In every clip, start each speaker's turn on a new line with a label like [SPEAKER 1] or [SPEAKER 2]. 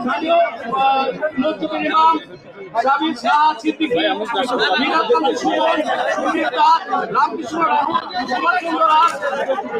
[SPEAKER 1] স্থানীয় মসজিদের ইমাম জাবির শাহ সিদ্দিকী মিরাজ চন্দ্র সুমন সুনীল রামকৃষ্ণ রাহুল রাজ বীর সব সবগুলো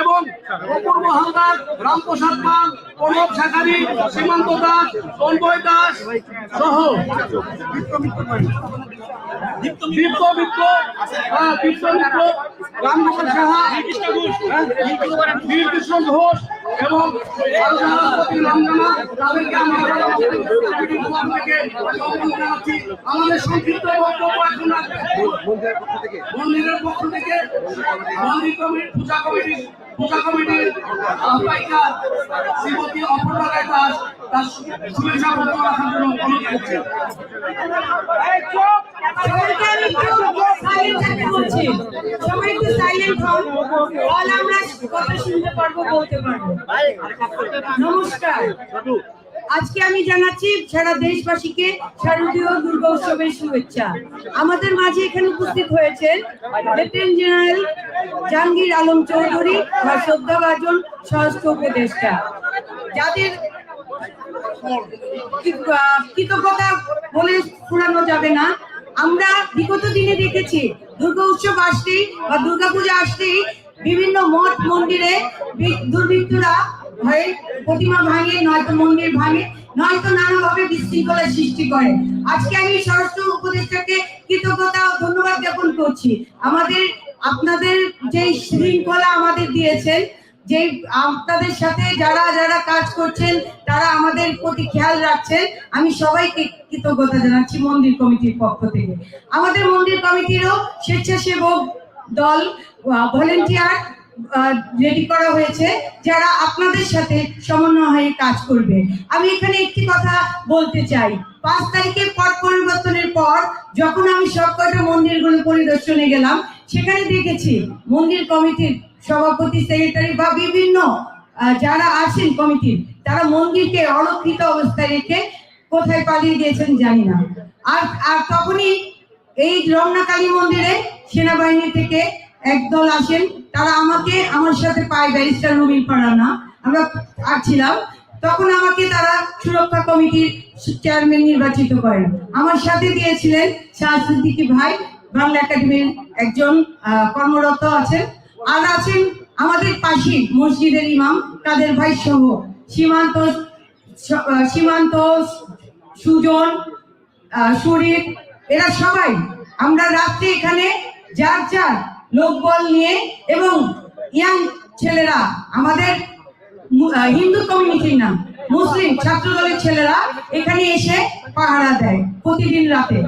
[SPEAKER 1] এবং অপূর্ব হালদার রামপ্রসাদ পাল প্রণব শাখারি, সীমান্ত দাস, তন্ময় দাস সহ হ্যাঁ মন্দিরের পক্ষ থেকে। মন্দির কমিটি পূজা কমিটি পূজা কমিটির আহ্বায়িকা শ্রীমতী অপর্ণা রায় দাস তার শুভেচ্ছা বক্তব্য রাখার জন্য অনুরোধ
[SPEAKER 2] বলতে পারব। নমস্কার। আজকে আমি জানাচ্ছি সারা দেশবাসীকে শারদীয় দুর্গা উৎসবের শুভেচ্ছা। আমাদের মাঝে এখানে উপস্থিত হয়েছেন জেনারেল জাহাঙ্গীর আলম চৌধুরী বা শ্রদ্ধাভাজন স্বরাষ্ট্র উপদেষ্টা। যাদের কৃতজ্ঞতা বলে ফুরানো যাবে না, আমরা বিগত দিনে দেখেছি দুর্গা উৎসব আসতেই বা দুর্গা পূজা আসতেই বিভিন্ন মঠ মন্দিরে দুর্বৃত্তরা হয় প্রতিমা ভাঙে, নয়তো মন্দির ভাঙে, নয়তো নানাভাবে বিশৃঙ্খলা সৃষ্টি করে। আজকে আমি স্বরাষ্ট্র উপদেষ্টাকে কৃতজ্ঞতা ও ধন্যবাদ জ্ঞাপন করছি। আমাদের আপনাদের যে শৃঙ্খলা আমাদের দিয়েছেন যে আপনাদের সাথে যারা যারা কাজ করছেন, তারা আমাদের প্রতি খেয়াল রাখছেন, আমি সবাইকে কৃতজ্ঞতা জানাচ্ছি মন্দির কমিটির পক্ষ থেকে। আমাদের মন্দির কমিটিরও স্বেচ্ছাসেবক দল ভলেন্টিয়ার রেডি করা হয়েছে, যারা আপনাদের সাথে সমন্বয় হয়ে কাজ করবে। আমি এখানে একটি কথা বলতে চাই। পাঁচ তারিখে পট পরিবর্তনের পর, যখন আমি সব কয়টা মন্দিরগুলো পরিদর্শনে গেলাম সেখানে দেখেছি মন্দির কমিটির সভাপতি সেক্রেটারি বা বিভিন্ন যারা আছেন কমিটির, তারা মন্দিরকে অরক্ষিত অবস্থায় রেখে কোথায় পালিয়ে দিয়েছেন জানি না। আর আর তখনই এই রমনা কালী মন্দিরে সেনাবাহিনী থেকে একদল আসেন। তারা আমাকে, আমার সাথে পায় ব্যারিস্টার রুবিন পাড়ানা আমরা আসছিলাম। তখন আমাকে তারা সুরক্ষা কমিটির চেয়ারম্যান নির্বাচিত করেন। আমার সাথে দিয়েছিলেন শাহ ভাই, বাংলা একাডেমির একজন কর্মরত আছেন। আর আছেন আমাদের পাশে মসজিদের ইমাম কাদের ভাই সহ। সীমান্ত সীমান্ত সুজন শরীর এরা সবাই। আমরা রাত্রে এখানে যার যার লোকবল নিয়ে এবং ইয়াং ছেলেরা, আমাদের হিন্দু কমিউনিটির নাম, মুসলিম ছাত্র দলের ছেলেরা এখানে এসে পাহারা দেয় প্রতিদিন রাতে।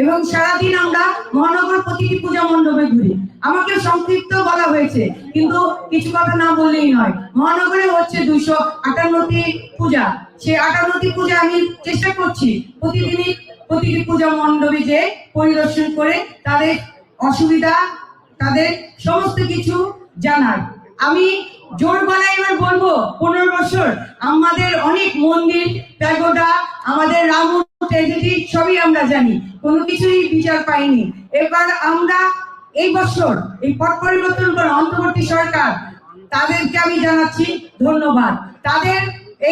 [SPEAKER 2] এবং সারাদিন আমরা মহানগর প্রতিটি পূজা মণ্ডপে ঘুরি। আমাকে সংক্ষিপ্ত বলা হয়েছে, কিন্তু কিছু কথা না বললেই নয়। মহানগরে হচ্ছে দুইশো আটান্নটি পূজা। সেই আটান্নটি পূজা আমি চেষ্টা করছি প্রতিদিনই প্রতিটি পূজা মণ্ডপে যে পরিদর্শন করে তাদের অসুবিধা, তাদের সমস্ত কিছু জানার। আমি জোর গলায় এবার বলব, পনেরো বছর আমাদের অনেক মন্দির, প্যাগোডা, আমাদের রাম ট্র্যাজেডি সবই আমরা জানি। কোনো কিছুই বিচার পাইনি। এবার আমরা এই বছর, এই পট পরিবর্তন করে অন্তর্বর্তী সরকার, তাদেরকে আমি জানাচ্ছি ধন্যবাদ। তাদের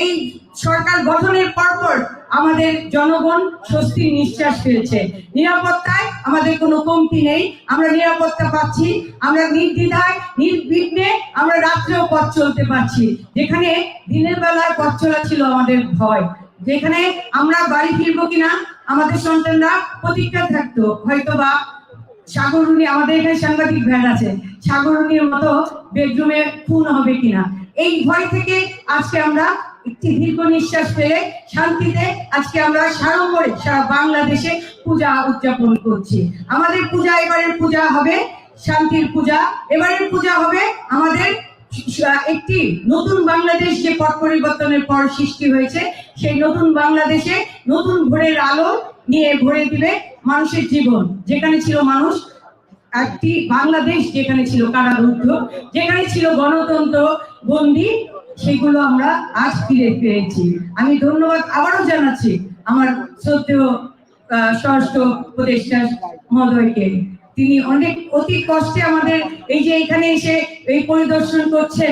[SPEAKER 2] এই সরকার গঠনের পরপর আমাদের জনগণ স্বস্তির নিঃশ্বাস ফেলছে। নিরাপত্তায় আমাদের কোনো কমতি নেই। আমরা নিরাপত্তা পাচ্ছি, আমরা নির্দ্বিধায়, নির্বিঘ্নে আমরা রাত্রেও পথ চলতে পারছি। যেখানে দিনের বেলায় পথ চলা ছিল আমাদের ভয়। যেখানে আমরা বাড়ি ফিরবো কিনা আমাদের সন্তানরা প্রতীক্ষা থাকতো। হয়তো বা সাগরুনি আমাদের এখানে সাংবাদিক ভ্যান আছে। সাগরুনির মতো বেডরুমে খুন হবে কিনা? এই ভয় থেকে আজকে আমরা একটি দীর্ঘ নিঃশ্বাস ফেলে শান্তিতে আজকে আমরা সাড়ম্বরে সারা বাংলাদেশে পূজা উদযাপন করছি। আমাদের পূজা এবারের পূজা হবে শান্তির পূজা। এবারের পূজা হবে আমাদের একটি নতুন বাংলাদেশ যে পট পরিবর্তনের পর সৃষ্টি হয়েছে সেই নতুন বাংলাদেশে নতুন ভোরের আলো নিয়ে ভরে দিবে মানুষের জীবন। যেখানে ছিল মানুষ, একটি বাংলাদেশ যেখানে ছিল কারারুদ্ধ, যেখানে ছিল গণতন্ত্র বন্দি, সেগুলো আমরা আজ ফিরে পেয়েছি। আমি ধন্যবাদ আবারও জানাচ্ছি আমার শ্রদ্ধেয় স্বরাষ্ট্র উপদেষ্টা মহোদয়কে। তিনি অনেক অতি কষ্টে আমাদের এই যে এখানে এসে এই পরিদর্শন করছেন।